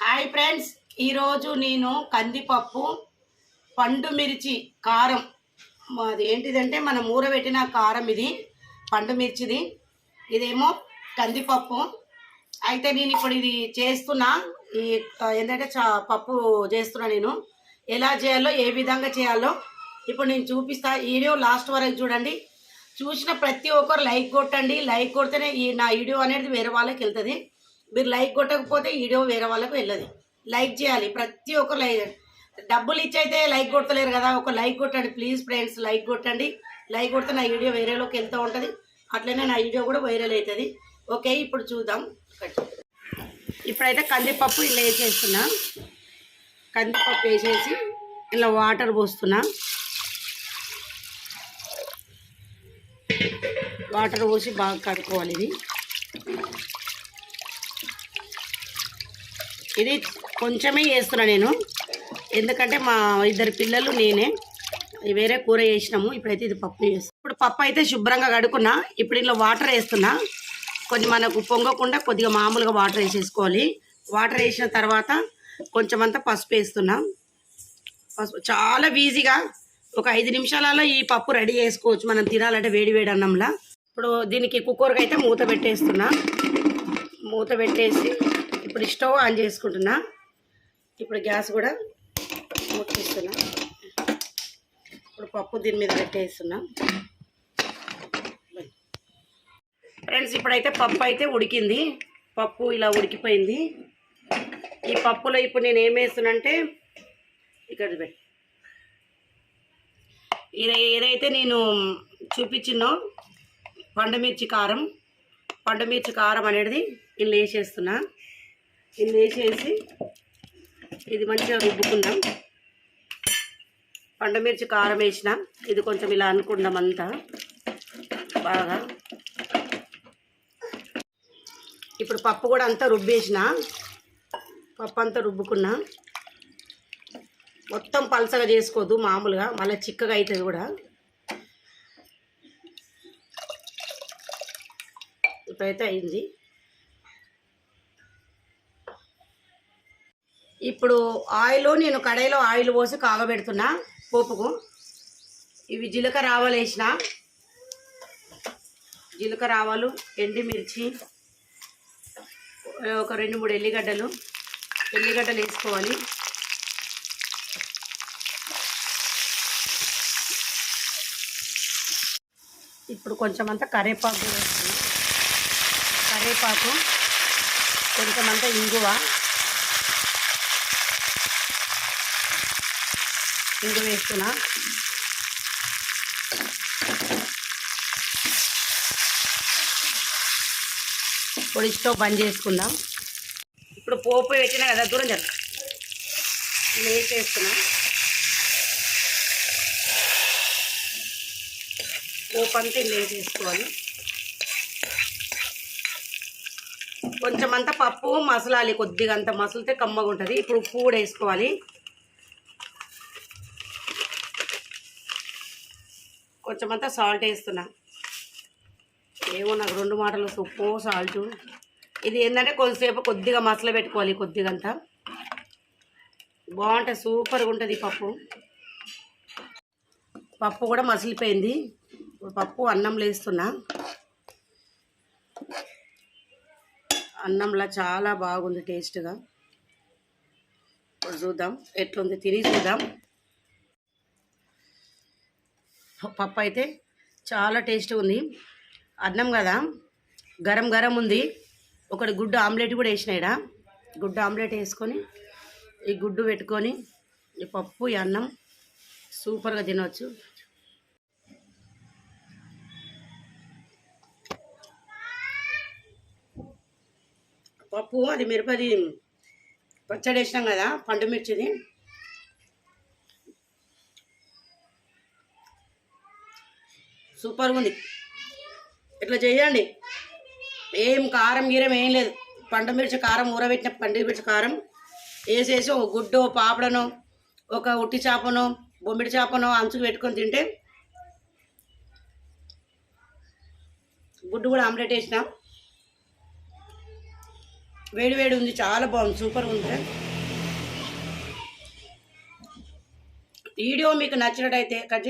Hi friends ఈరోజు నేను కందిపప్పు పండు మిర్చి కారం. అది ఏంటిదంటే మనం ఊరబెట్టిన కారం ఇది పండు మిర్చిది. ఇదేమో కందిపప్పు. అయితే నేను ఇప్పుడు ఇది చేస్తున్నా. ఈ ఏంటంటే చా పప్పు చేస్తున్నా నేను. ఎలా చేయాలో ఏ విధంగా చేయాలో ఇప్పుడు నేను చూపిస్తా. వీడియో లాస్ట్ వరకు చూడండి. చూసిన ప్రతి ఒక్కరు లైక్ కొట్టండి. లైక్ కొడితేనే ఈ నా వీడియో అనేది వేరే వాళ్ళకి వెళ్తుంది. మీరు లైక్ కొట్టకపోతే వీడియో వేరే వాళ్ళకి వెళ్ళదు. లైక్ చేయాలి. ప్రతి ఒక్కరు లైక్ డబ్బులు ఇచ్చైతే లైక్ కొడతలేరు కదా. ఒక లైక్ కొట్టండి. ప్లీజ్ ఫ్రెండ్స్ లైక్ కొట్టండి. లైక్ కొడితే నా వీడియో వేరేలోకి వెళ్తూ ఉంటుంది. అట్లనే నా వీడియో కూడా వైరల్ అవుతుంది ఓకే ఇప్పుడు చూద్దాం. ఇప్పుడైతే కందిపప్పు ఇలా వేసేస్తున్నా. కందిపప్పు వేసేసి ఇలా వాటర్ పోస్తున్నా. వాటర్ పోసి బాగా కడుక్కోవాలి ఇది. ఇది కొంచెమే చేస్తున్నా నేను. ఎందుకంటే మా ఇద్దరు పిల్లలు నేనే. వేరే కూర చేసినాము ఇప్పుడైతే ఇది పప్పు చేస్తాం ఇప్పుడు పప్పు అయితే శుభ్రంగా కడుకున్నా ఇప్పుడు ఇందులో వాటర్ వేస్తున్నా. కొన్ని మనకు పొంగకుండా కొద్దిగా మామూలుగా వాటర్ వేసేసుకోవాలి. వాటర్ వేసిన తర్వాత కొంచెం అంతా పసుపు వేస్తున్నా. పసుపు చాలా ఈజీగా ఒక ఐదు నిమిషాలలో ఈ పప్పు రెడీ చేసుకోవచ్చు. మనం తినాలంటే వేడి వేడి అన్నంలా. ఇప్పుడు దీనికి కుక్కర్కి అయితే మూత పెట్టేస్తున్నా. మూత పెట్టేసి ఇప్పుడు స్టవ్ ఆన్ చేసుకుంటున్నా. ఇప్పుడు గ్యాస్ కూడా ముట్టిస్తున్నా ఇప్పుడు పప్పు దీని మీద పెట్టేస్తున్నా. ఫ్రెండ్స్ ఇప్పుడైతే పప్పు అయితే ఉడికింది. పప్పు ఇలా ఉడికిపోయింది. ఈ పప్పులో ఇప్పుడు నేను ఏం వేస్తున్నంటే ఇక్కడ ఇది ఏదైతే నేను చూపించినో పండుమిర్చి కారం పండుమిర్చి కారం అనేది ఇల్లు వేసేస్తున్నా. ఇల్లు వేసేసి ఇది మంచిగా రుబ్బుకుందాం. పండుమిర్చి కారం వేసిన ఇది కొంచెం ఇలా అనుకుందాం అంతా. బాగా. ఇప్పుడు పప్పు కూడా అంతా రుబ్బేసిన పప్పు అంతా రుబ్బుకున్నా మొత్తం పలసగా చేసుకోవద్దు మామూలుగా మళ్ళీ చిక్కగా అవుతుంది కూడా. ఇప్పుడైతే అయింది. ఇప్పుడు ఆయిల్ నేను కడాయిలో ఆయిల్ పోసి కాగబెడుతున్నా పోపుకు. ఇవి జీలకర్ర ఆవాలు వేసిన. జీలకర్ర ఆవాలు ఎండిమిర్చి ఒక రెండు మూడు ఎల్లిగడ్డలు. ఎల్లిగడ్డలు వేసుకోవాలి. ఇప్పుడు కొంచెం అంతా కరివేపాకు కూడా కరివేపాకు కొంచెం ఇంగువ. ఇంగు వేస్తున్నా. పొడి స్టవ్ బంద్ చేసుకుందాం. ఇప్పుడు పోపు పెట్టినా కదా దూరం జర. వేసేస్తున్నా పోపు అంతా ఇలా వేసేసుకోవాలి కొంచెం అంతా పప్పు మసలాలి కొద్దిగా అంత మసలితే కమ్మగా ఉంటుంది. ఇప్పుడు ఉప్పు కూడా వేసుకోవాలి. కొంచెం అంతా సాల్ట్ వేస్తున్నా. ఏమో నాకు రెండు మాటలు ఉప్పు సాల్ట్. ఇది ఏంటంటే కొద్దిసేపు కొద్దిగా మసలు పెట్టుకోవాలి కొద్దిగా అంతా. బాగుంటుంది సూపర్గా ఉంటుంది పప్పు. పప్పు కూడా మసిలిపోయింది. ఇప్పుడు పప్పు అన్నంలో వేస్తున్నా. అన్నంలో చాలా బాగుంది టేస్ట్గా. చూద్దాం ఎట్లుంది తిని చూద్దాం. పప్పు అయితే చాలా టేస్ట్ ఉంది. అన్నం కదా గరం గరం ఉంది. ఒకటి గుడ్డు ఆమ్లెట్ కూడా వేసినాయిడా గుడ్డు ఆమ్లెట్ వేసుకొని ఈ గుడ్డు పెట్టుకొని ఈ పప్పు ఈ అన్నం సూపర్గా తినవచ్చు పప్పు అది మిరపది పచ్చడి వేసినాం కదా పండు మిర్చిది. సూపర్గా ఉంది. ఇట్లా చేయండి? ఏం కారం గీరం ఏం లేదు. పండు మిర్చి కారం ఊరబెట్టిన పండు మిర్చి కారం వేసేసి ఒక గుడ్డు పాపడను ఒక ఉట్టి చేపను బొమ్మిడి చేపను అంచుకు పెట్టుకొని తింటే గుడ్డు కూడా ఆమ్లెట్ వేసినాం. వేడి వేడి ఉంది చాలా బాగుంది సూపర్ ఉంది. వీడియో మీకు నచ్చినట్టయితే కట్